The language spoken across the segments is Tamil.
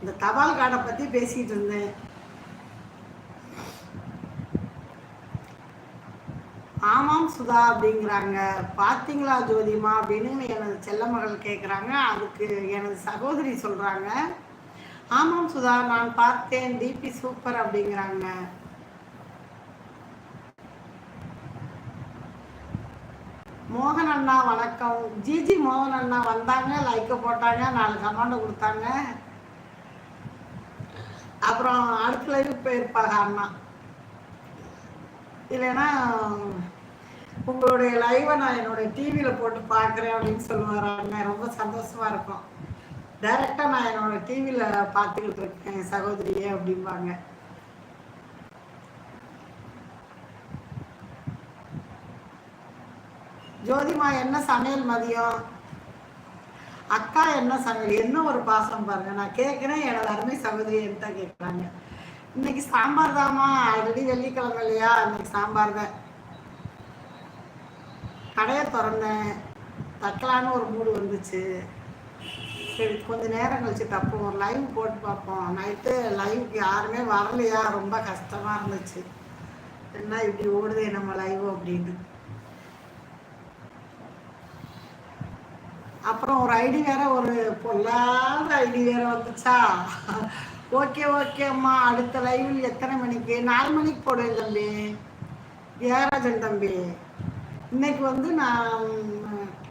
இந்த தபால் கார்டை பற்றி பேசிகிட்டு இருந்தேன். ஆமாம் சுதா அப்படிங்கிறாங்க. பார்த்தீங்களா ஜோதிமா அப்படின்னு எனது செல்ல மகள் கேட்குறாங்க அதுக்கு எனது சகோதரி சொல்கிறாங்க ஆமாம் சுதா நான் பார்த்தேன். டிபி சூப்பர் அப்படிங்கிறாங்க. மோகன் அண்ணா வணக்கம். ஜிஜி மோகன் அண்ணா வந்தாங்க. லைக்கை போட்டாங்க. நாலு கமெண்ட் கொடுத்தாங்க. அப்புறம் அடுத்த லைவ் போயிருப்பாங்க அண்ணா. இல்லைன்னா உங்களுடைய லைவை நான் என்னுடைய டிவியில் போட்டு பார்க்குறேன் அப்படின்னு சொல்லுவார் அண்ணன் ரொம்ப சந்தோஷமா இருக்கும். டைரெக்டாக நான் என்னோட டிவியில் பார்த்துக்கிட்டு இருக்கேன் சகோதரியே அப்படிம்பாங்க. ஜோதிமா என்ன சமையல் மதியம்? அக்கா என்ன சமையல்? என்ன ஒரு பாசம் பாருங்க. நான் கேட்குறேன் எனது அருமை சகோதரி என்கிட்ட கேட்குறாங்க. இன்னைக்கு சாம்பார் தாமா ஆல்ரெடி வெள்ளிக்கிழமை இல்லையா? இன்னைக்கு சாம்பார் தான். கடையை திறந்தேன். தக்கலான்னு ஒரு மூடு வந்துச்சு. சரி கொஞ்ச நேரம் கழிச்சு தப்போம் ஒரு லைவ் போட்டு பார்ப்போம். நைட்டு லைவுக்கு யாருமே வரலையா? ரொம்ப கஷ்டமாக இருந்துச்சு. என்ன இப்படி ஓடுதே நம்ம லைவ் அப்படின்னு. அப்புறம் ஒரு ஐடி வேற ஒரு பொல்லாத ஐடி வேற வந்துச்சா? ஓகே ஓகே அம்மா. அடுத்த லைவில் எத்தனை மணிக்கு? நாலு மணிக்கு போடுவேன் தம்பி. ஜெயராஜன் தம்பி. இன்னைக்கு வந்து நான்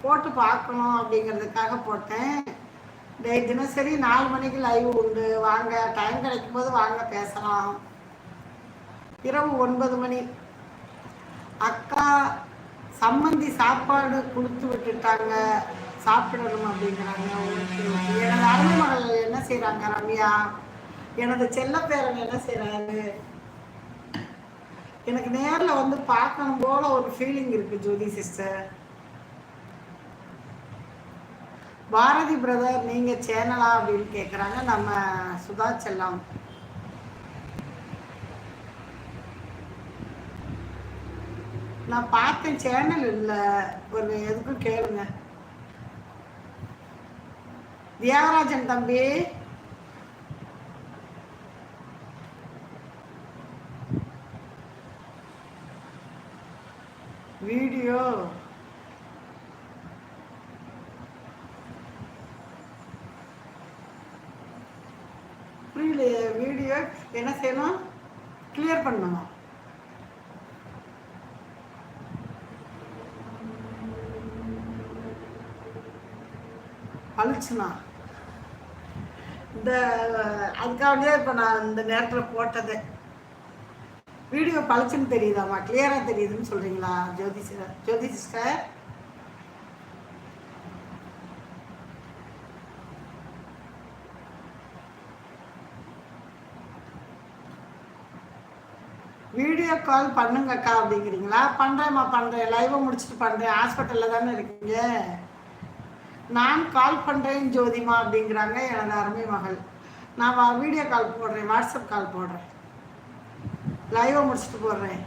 போட்டு பார்க்கணும் அப்படிங்கிறதுக்காக போட்டேன். டே தினசரி நாலு மணிக்கு லைவ் உண்டு. வாங்க டைம் கிடைக்கும் போது வாங்க பேசலாம். இரவு ஒன்பது மணி. அக்கா சம்மந்தி சாப்பாடு கொடுத்து விட்டுட்டாங்க. சாப்பிடணும் அப்படிங்கிறாங்க. எனது அருமை மகள் என்ன செய்கிறாங்க ரம்யா? எனது செல்ல பேரன் என்ன செய்கிறாரு எனக்கு நேரில் வந்து பார்க்கணும் போல ஒரு ஃபீலிங் இருக்கு ஜோதி சிஸ்டர் பாரதி பிரதர் நீங்க சேனலா அப்படின்னு கேட்குறாங்க நம்ம சுதா செல்லாம். நான் பார்த்தேன் சேனல் இல்லை. ஒரு எதுக்கும் கேளுங்க. தியாகராஜன் தம்பி. வீடியோ. புரியலையே வீடியோ என்ன செய்யணும்? கிளியர் பண்ணணும். பளிச்சுனா. இந்த அதுக்காகவே இப்போ நான் இந்த நேரத்தில் போட்டது. வீடியோ பளிச்சுன்னு தெரியுதாம்மா? கிளியராக தெரியுதுன்னு சொல்கிறீங்களா ஜோதி சிஸ்டர் வீடியோ கால் பண்ணுங்கக்கா அப்படிங்கிறீங்களா? பண்ணுறேம்மா பண்ணுறேன் லைவை முடிச்சுட்டு பண்ணுறேன் ஹாஸ்பிட்டலில் தானே இருக்கீங்க? நான் கால் பண்ணுறேன் ஜோதிமா அப்படிங்கிறாங்க எனது அருமை மகள். நான் வீடியோ கால் போடுறேன் வாட்ஸ்அப் கால் போடுறேன். லைவை முடிச்சுட்டு போடுறேன்.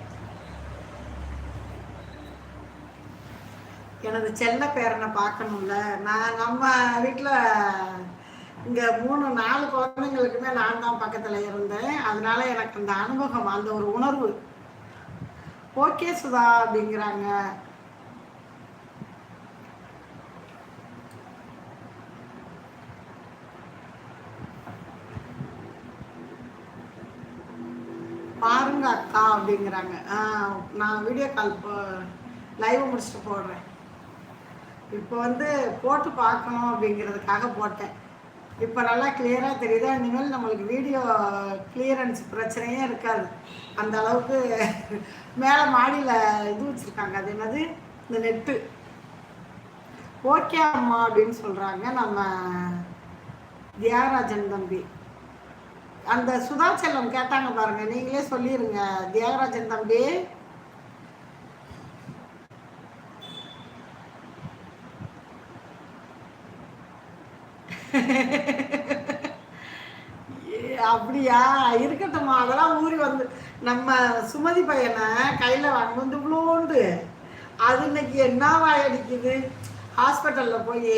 எனது செல்ல பேரனை பார்க்கணும்ல. நான் நம்ம வீட்டில் இங்கே மூணு நாலு குழந்தைங்களுக்குமே நான் தான் பக்கத்தில் இருந்தேன். அதனால எனக்கு அந்த அனுபவம் அந்த ஒரு உணர்வு. ஓகே சுதா அப்படிங்கிறாங்க. பாருங்க அக்கா அப்படிங்கிறாங்க. ஆ நான் வீடியோ கால் போ லைவ் முடிச்சுட்டு போடுறேன். இப்போ வந்து போட்டு பார்க்கணும் அப்படிங்கிறதுக்காக போட்டேன். இப்போ நல்லா கிளியராக தெரியுதா? இனிமேல் நம்மளுக்கு வீடியோ கிளியரன்ஸ் பிரச்சனையே இருக்காது. அந்த அளவுக்கு மேலே மாடியில் இது வச்சுருக்காங்க. அது என்னது? இந்த நெட்டு ஓகே அம்மா அப்படின்னு சொல்கிறாங்க நம்ம தியாகராஜன் தம்பி. அந்த சுதா செல்லம் கேட்டாங்க பாருங்க. நீங்களே சொல்லிருங்க. தியாகராஜன் தம்பி. அப்படியா? இருக்கட்டும்மா. அதெல்லாம் ஊறி வந்து நம்ம சுமதி பையனை கையில் வாங்க வந்து இவ்வளோண்டு அது இன்னைக்கு என்ன வாயடிக்குது ஹாஸ்பிட்டலில் போய்